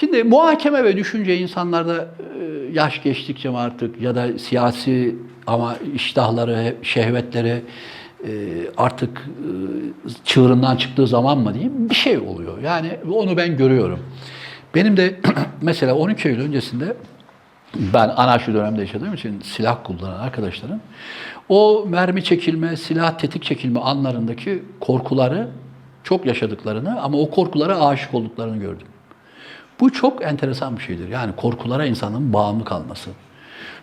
Şimdi muhakeme ve düşünce insanlarda e, yaş geçtikçe mi artık ya da siyasi ama iştahları, şehvetleri e, artık e, çığırından çıktığı zaman mı diyeyim bir şey oluyor. Yani onu ben görüyorum. Benim de mesela 12 Eylül öncesinde ben anarşi dönemde yaşadığım için silah kullanan arkadaşlarım o mermi çekilme, silah tetik çekilme anlarındaki korkuları çok yaşadıklarını ama o korkulara aşık olduklarını gördüm. Bu çok enteresan bir şeydir. Yani korkulara insanın bağımlı kalması.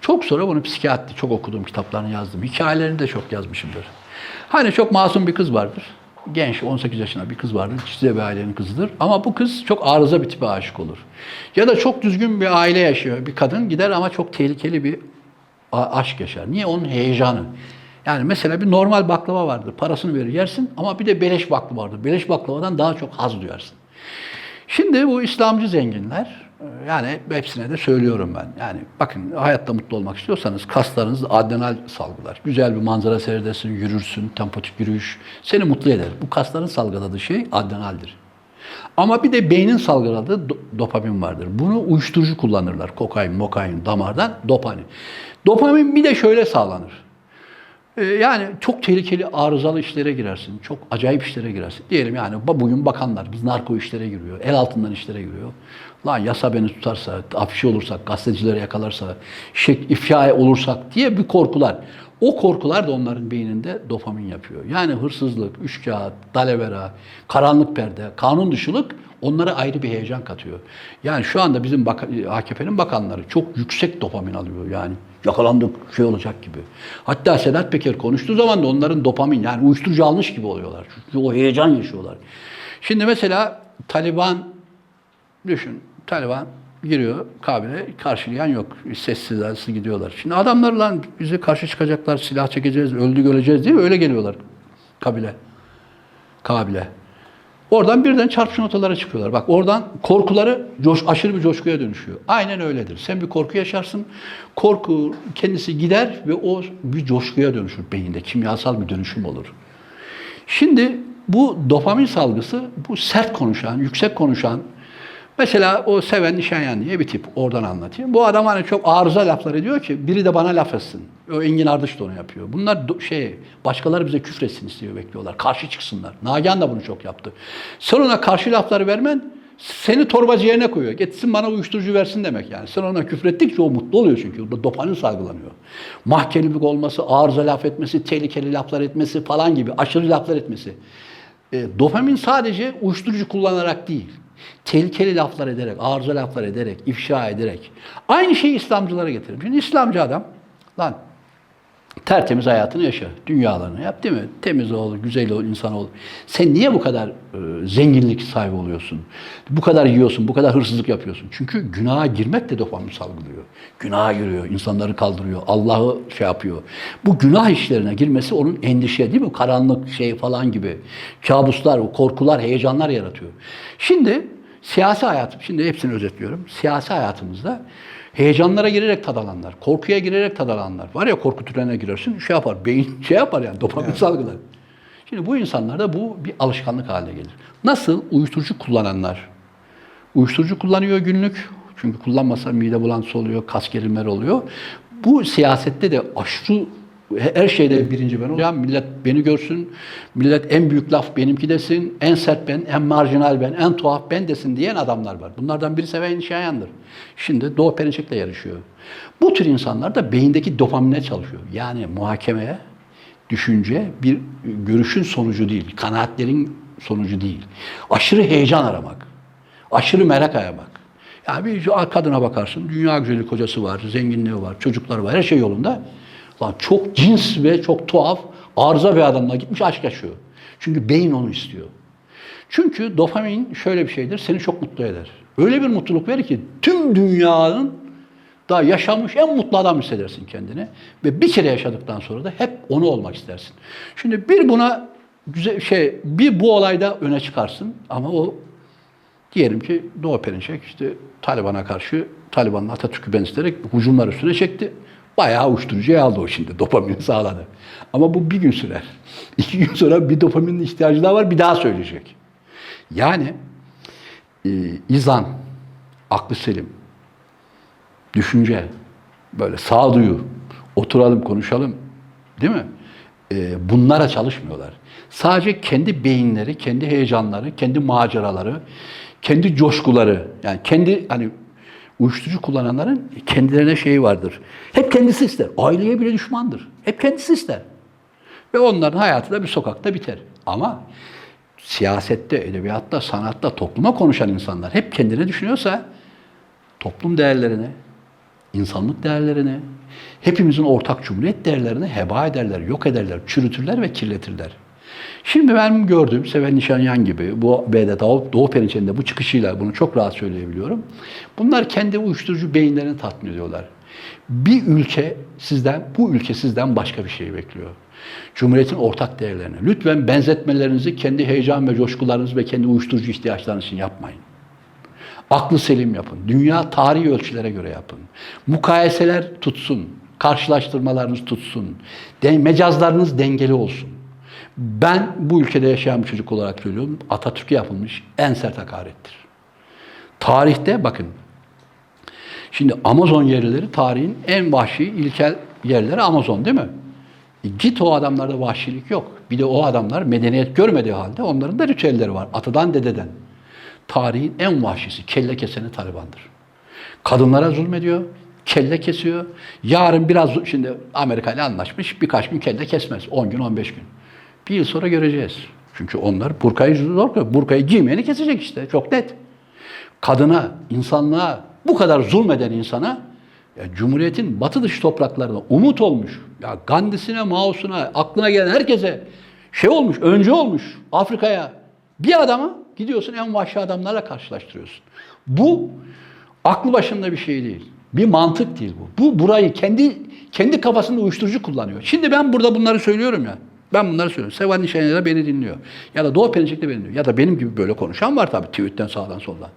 Çok sonra bunu psikiyatri, çok okuduğum kitaplarını yazdım. Hikayelerini de çok yazmışımdır. Hani çok masum bir kız vardır. Genç, 18 yaşında bir kız vardır. Çizde bir ailenin kızıdır. Ama bu kız çok arıza bir tipe aşık olur. Ya da çok düzgün bir aile yaşıyor bir kadın gider ama çok tehlikeli bir aşk yaşar. Niye? Onun heyecanı. Yani mesela bir normal baklava vardır. Parasını verir yersin ama bir de beleş baklava vardır. Beleş baklavadan daha çok haz duyarsın. Şimdi bu İslamcı zenginler, yani hepsine de söylüyorum ben. Yani bakın hayatta mutlu olmak istiyorsanız kaslarınız adrenal salgılar. Güzel bir manzara seyredersin, yürürsün, tempatik yürüyüş seni mutlu eder. Bu kasların salgıladığı şey adrenaldir. Ama bir de beynin salgıladığı do- dopamin vardır. Bunu uyuşturucu kullanırlar. Kokain, mokain, damardan dopamin. Dopamin bir de şöyle sağlanır. Ee, Yani çok tehlikeli arızalı işlere girersin. Çok acayip işlere girersin. Diyelim yani bugün bakanlar biz narko işlere giriyor. El altından işlere giriyor. Lan yasa beni tutarsa, afişi olursak, gazetecileri yakalarsa, şek, ifşa olursak diye bir korkular. O korkular da onların beyninde dopamin yapıyor. Yani hırsızlık, üçkağıt, dalavera, karanlık perde, kanun dışılık onlara ayrı bir heyecan katıyor. Yani şu anda bizim baka- AKP'nin bakanları çok yüksek dopamin alıyor yani. Yakalandık, şey olacak gibi. Hatta Sedat Peker konuştuğu zaman da onların dopamin yani uyuşturucu almış gibi oluyorlar. Çünkü o heyecan yaşıyorlar. Şimdi mesela Taliban düşün. Taliban giriyor Kabil'e karşılayan yok. Sessiz sessiz gidiyorlar. Şimdi adamlar lan bize karşı çıkacaklar, silah çekeceğiz, öldük öleceğiz diye öyle geliyorlar Kabil'e. Kabil'e. Oradan birden çarpışın notalara çıkıyorlar. Bak oradan korkuları coş, aşırı bir coşkuya dönüşüyor. Aynen öyledir. Sen bir korku yaşarsın. Korku kendisi gider ve o bir coşkuya dönüşür beyinde. Kimyasal bir dönüşüm olur. Şimdi bu dopamin salgısı bu sert konuşan, yüksek konuşan mesela o Seven Nişanyan diye bir tip oradan anlatayım. Bu adam hani çok arıza laflar ediyor ki biri de bana laf etsin. O Engin Ardış da onu yapıyor. Bunlar şey başkaları bize küfretsin istiyor bekliyorlar. Karşı çıksınlar. Nagihan da bunu çok yaptı. Sen ona karşı lafları vermen seni torbacı yerine koyuyor. Gitsin bana uyuşturucu versin demek yani. Sen ona küfrettikçe o mutlu oluyor çünkü. Dopamin salgılanıyor. Mahkelilik olması, arıza laf etmesi, tehlikeli laflar etmesi falan gibi aşırı laflar etmesi. E, dopamin sadece uyuşturucu kullanarak değil, tehlikeli laflar ederek, arıza laflar ederek, ifşa ederek. Aynı şeyi İslamcılara getirelim. Şimdi İslamcı adam, lan tertemiz hayatını yaşa, dünyalarını yap değil mi? Temiz ol, güzel ol, insan ol. Sen niye bu kadar e, zenginlik sahibi oluyorsun? Bu kadar yiyorsun, bu kadar hırsızlık yapıyorsun? Çünkü günaha girmek de dopamin salgılıyor. Günaha giriyor, insanları kaldırıyor, Allah'ı şey yapıyor. Bu günah işlerine girmesi onun endişe değil mi? Karanlık şey falan gibi. Kabuslar, korkular, heyecanlar yaratıyor. Şimdi siyasi hayatım, şimdi hepsini özetliyorum. Siyasi hayatımızda heyecanlara girerek tad alanlar, korkuya girerek tad alanlar. Var ya korku türene girersin, şey yapar, beyin şey yapar yani dopamin salgılar. Şimdi bu insanlarda bu bir alışkanlık haline gelir. Nasıl uyuşturucu kullananlar? Uyuşturucu kullanıyor günlük. Çünkü kullanmasa mide bulantısı oluyor, kas gerilmeleri oluyor. Bu siyasette de aşırı her şeyde birinci ben olacağım. Millet beni görsün. Millet en büyük laf benimki desin. En sert ben, en marjinal ben, en tuhaf ben desin diyen adamlar var. Bunlardan biri Seven Şayan'dır. Şimdi Doğu Perinçek'le yarışıyor. Bu tür insanlar da beyindeki dopamine çalışıyor. Yani muhakemeye, düşünce bir görüşün sonucu değil, kanaatlerin sonucu değil. Aşırı heyecan aramak, aşırı merak aramak. Yani bir kadına bakarsın, dünya güzeli kocası var, zenginliği var, çocukları var, her şey yolunda. Lan çok cins ve çok tuhaf, arıza bir adamla gitmiş aşk yaşıyor. Çünkü beyin onu istiyor. Çünkü dopamin şöyle bir şeydir, seni çok mutlu eder. Öyle bir mutluluk verir ki tüm dünyanın da yaşamış en mutlu adam hissedersin kendini. Ve bir kere yaşadıktan sonra da hep onu olmak istersin. Şimdi bir buna güzel şey, bir bu olayda öne çıkarsın ama o diyelim ki Doğu Perinçek işte Taliban'a karşı Taliban'ın Atatürk'ü ben isteyerek hücumlar üstüne çekti. Bayağı uyuşturucuya aldı o şimdi. Dopamini sağladı. Ama bu bir gün sürer. İki gün sonra bir dopaminin ihtiyacı daha var. Bir daha söyleyecek. Yani e, izan, aklı selim, düşünce, böyle sağduyu, oturalım konuşalım değil mi? Ee, bunlara çalışmıyorlar. Sadece kendi beyinleri, kendi heyecanları, kendi maceraları, kendi coşkuları, yani kendi hani uyuşturucu kullananların kendilerine şeyi vardır. Hep kendisi ister. Aileye bile düşmandır. Hep kendisi ister. Ve onların hayatı da bir sokakta biter. Ama siyasette, edebiyatta, sanatta, topluma konuşan insanlar hep kendine düşünüyorsa toplum değerlerini, insanlık değerlerini, hepimizin ortak cumhuriyet değerlerini heba ederler, yok ederler, çürütürler ve kirletirler. Şimdi benim gördüğüm Seven Nişanyan gibi bu B'de Doğu, Perinçe'nde bu çıkışıyla bunu çok rahat söyleyebiliyorum. Bunlar kendi uyuşturucu beyinlerini tatmin ediyorlar. Bir ülke sizden, bu ülke sizden başka bir şey bekliyor. Cumhuriyetin ortak değerlerini. Lütfen benzetmelerinizi kendi heyecan ve coşkularınız ve kendi uyuşturucu ihtiyaçlarınız için yapmayın. Aklı selim yapın. Dünya tarihi ölçülere göre yapın. Mukayeseler tutsun. Karşılaştırmalarınız tutsun. Den mecazlarınız dengeli olsun. Ben bu ülkede yaşayan bir çocuk olarak söylüyorum. Atatürk'e yapılmış en sert hakarettir. Tarihte bakın. Şimdi Amazon yerleri tarihin en vahşi ilkel yerleri Amazon değil mi? E git o adamlarda vahşilik yok. Bir de o adamlar medeniyet görmediği halde onların da ritüelleri var. Atadan dededen. Tarihin en vahşisi kelle keseni Taliban'dır. Kadınlara zulmediyor, kelle kesiyor. Yarın biraz şimdi Amerika ile anlaşmış birkaç gün kelle kesmez. 10 gün 15 gün. Bir yıl sonra göreceğiz. Çünkü onlar burkayı zor burkayı giymeyeni kesecek işte. Çok net. Kadına, insanlığa bu kadar zulmeden insana ya Cumhuriyet'in batı dışı topraklarına umut olmuş. Ya Gandhi'sine, Mao'suna, aklına gelen herkese şey olmuş, önce olmuş Afrika'ya. Bir adama gidiyorsun en vahşi adamlarla karşılaştırıyorsun. Bu aklı başında bir şey değil. Bir mantık değil bu. Bu burayı kendi kendi kafasında uyuşturucu kullanıyor. Şimdi ben burada bunları söylüyorum ya. Ben bunları söylüyorum. Sevan Nişanyan da beni dinliyor. Ya da Doğu Perinçek de beni dinliyor. Ya da benim gibi böyle konuşan var tabii tweetten sağdan soldan.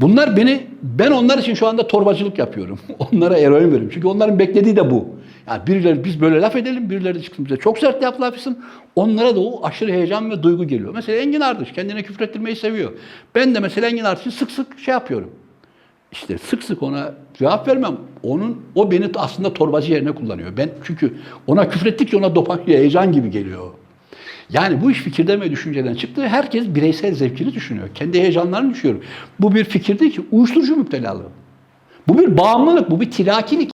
Bunlar beni, ben onlar için şu anda torbacılık yapıyorum. Onlara eroin veriyorum. Çünkü onların beklediği de bu. Yani birileri biz böyle laf edelim, birileri de çıksın bize çok sert laf etsin. Onlara da o aşırı heyecan ve duygu geliyor. Mesela Engin Ardış kendine küfrettirmeyi seviyor. Ben de mesela Engin Ardış'ı sık sık şey yapıyorum. İşte sık sık ona cevap vermem. Onun o beni aslında torbacı yerine kullanıyor. Ben çünkü ona küfrettikçe ona dopamin, heyecan gibi geliyor. Yani bu iş fikirden ve düşünceden çıktı. Herkes bireysel zevkini düşünüyor. Kendi heyecanlarını düşünüyor. Bu bir fikir değil ki uyuşturucu müptelalığı. Bu bir bağımlılık, bu bir tirakilik.